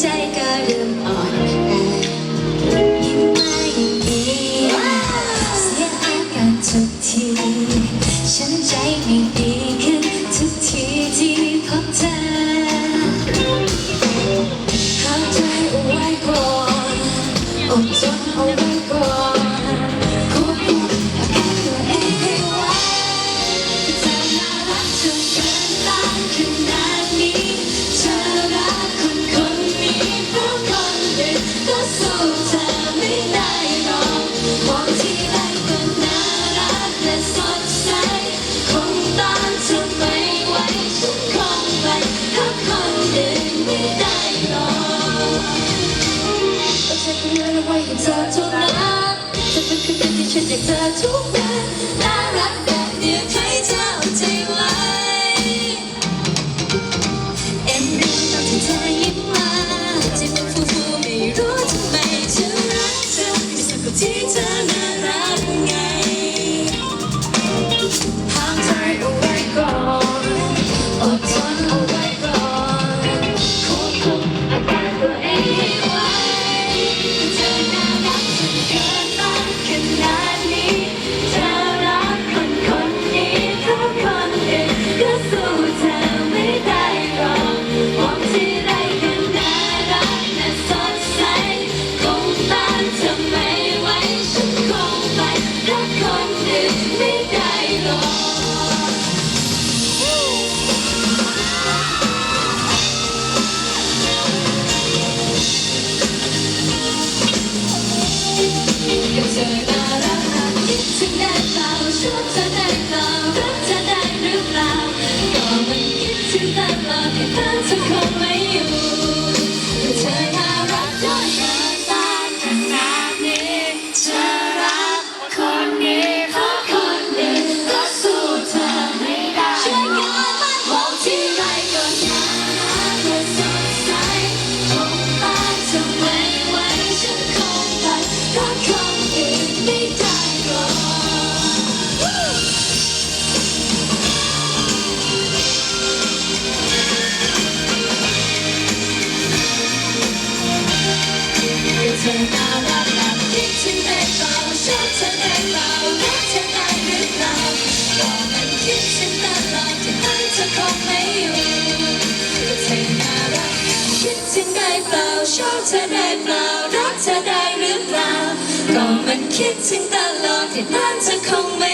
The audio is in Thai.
ใจก็เริ่มอ่อนแอยิ่มายิ่งดีเสียอากาศทุกที ฉันใจไม่ดี จากเธอทุกวันน่ารักแบบเดียใครจะาใจไวเอ็นดูตอนที่ยิ้มมาจิตฟูฟูไม่รู้ทำไมฉันรักเธอที่สุกที่ จะได้รักจะได้หรือเปล่าก็มันคิดถึงตลอดแค่เธอจะคง คิดถึงตลอดที่ลั่นจะคงไม่